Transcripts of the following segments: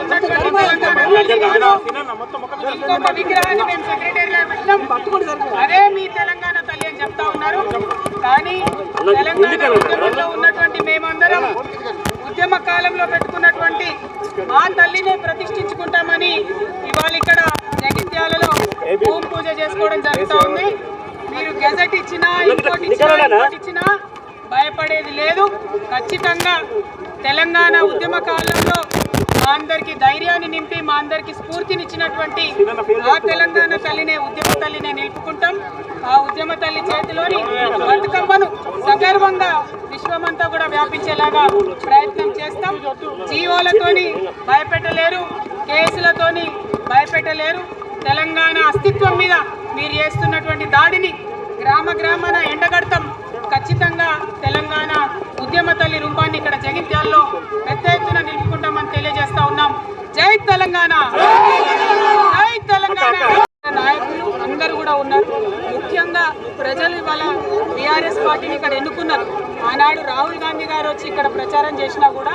ఉన్నటువంటి ఇంకొక విగ్రహాన్ని మేము సెక్రటరీలో పెట్టినాం అదే మీ తెలంగాణ తల్లి అని చెప్తా ఉన్నారు. కానీ తెలంగాణ ఉద్యమంలో ఉన్నటువంటి మేమందరం ఉద్యమ కాలంలో పెట్టుకున్నటువంటి మా తల్లినే ప్రతిష్ఠించుకుంటామని ఇవాళ ఇక్కడ జగిత్యాలలో భూమి పూజ చేసుకోవడం జరుగుతూ ఉంది. మీరు గెజెట్ ఇచ్చినా ఇంకోటి ఇచ్చినా ఇంకోటి ఇచ్చినా భయపడేది లేదు. ఖచ్చితంగా తెలంగాణ ఉద్యమ కాలంలో అందరికి ధైర్యాన్ని నింపి మా అందరికి స్ఫూర్తినిచ్చినటువంటి ఆ తెలంగాణ తల్లినే ఉద్యమ తల్లినే నిలుపుకుంటాం. ఆ ఉద్యమ తల్లి చేతిలోని బతుకమ్మను సగర్వంగా విశ్వమంతా కూడా వ్యాపించేలాగా ప్రయత్నం చేస్తాం. జీవోలతోని భయపెట్టలేరు కేసులతోని భయపెట్టలేరు. తెలంగాణ అస్తిత్వం మీద మీరు చేస్తున్నటువంటి దాడిని గ్రామ గ్రామాన ఎండగడతాం. ఖచ్చితంగా తెలంగాణ ఉద్యమ తల్లి రూపాన్ని ఇక్కడ జగిత్యాల్లో పెద్ద ఎత్తున నిలుపుకుంటామని తెలియజేస్తా ఉన్నాం. జై తెలంగాణ! జై తెలంగాణ! నాయకులు అందరూ కూడా ఉన్నారు. ముఖ్యంగా ప్రజలు ఇవాళ బీఆర్ఎస్ పార్టీని ఇక్కడ ఎన్నుకున్నారు. ఆనాడు రాహుల్ గాంధీ గారు వచ్చి ఇక్కడ ప్రచారం చేసినా కూడా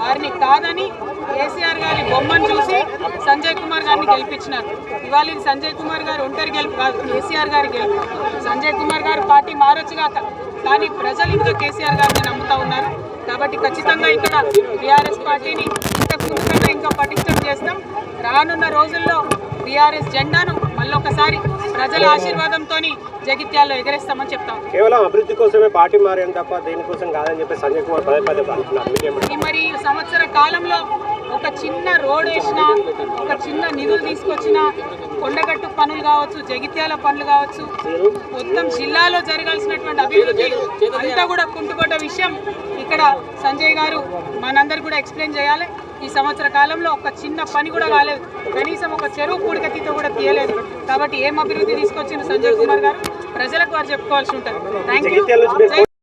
వారిని కాదని కేసీఆర్ గారి బొమ్మను చూసి సంజయ్ కుమార్ గారిని గెలిపించినారు. ఇవాళ ఇది సంజయ్ కుమార్ గారు ఒంటరి గెలుపు కాదు కేసీఆర్ గారి గెలుపు. సంజయ్ కుమార్ గారు పార్టీ మారొచ్చు కాక కానీ ప్రజలు ఇంకా కేసీఆర్ గారిని నమ్ముతా ఉన్నారు. కాబట్టి ఖచ్చితంగా ఇక్కడ బీఆర్ఎస్ పార్టీని కన్నా ఇంకా పటిష్టం చేస్తాం. రానున్న రోజుల్లో బీఆర్ఎస్ జెండాను మళ్ళొకసారి ప్రజల ఆశీర్వాదంతో జగిత్యాల్లో ఎగరేస్తామని చెప్తాం. కేవలం అభివృద్ధి కోసమే పార్టీ మారాను తప్ప దేనికోసం కాదని చెప్పి సంజయ్ కుమార్ పదే పదే అంటున్నారు. మరి సంవత్సర కాలంలో ఒక చిన్న రోడ్ వేసిన ఒక చిన్న నిధులు తీసుకొచ్చిన కొండగట్టు పనులు కావచ్చు జగిత్యాల పనులు కావచ్చు మొత్తం జిల్లాలో జరగాల్సినటువంటి అభివృద్ధి అంతా కూడా కుంటుపడ్డ విషయం ఇక్కడ సంజయ్ గారు మనందరు కూడా ఎక్స్ప్లెయిన్ చేయాలి. ఈ సంవత్సర కాలంలో ఒక చిన్న పని కూడా కాలేదు. కనీసం ఒక చెరువు పూడికతీతో కూడా తీయలేదు. కాబట్టి ఏం అభివృద్ధి తీసుకొచ్చింది సంజయ్ కుమార్ గారు? ప్రజలకు వారు చెప్పుకోవాల్సి ఉంటుంది. Thank you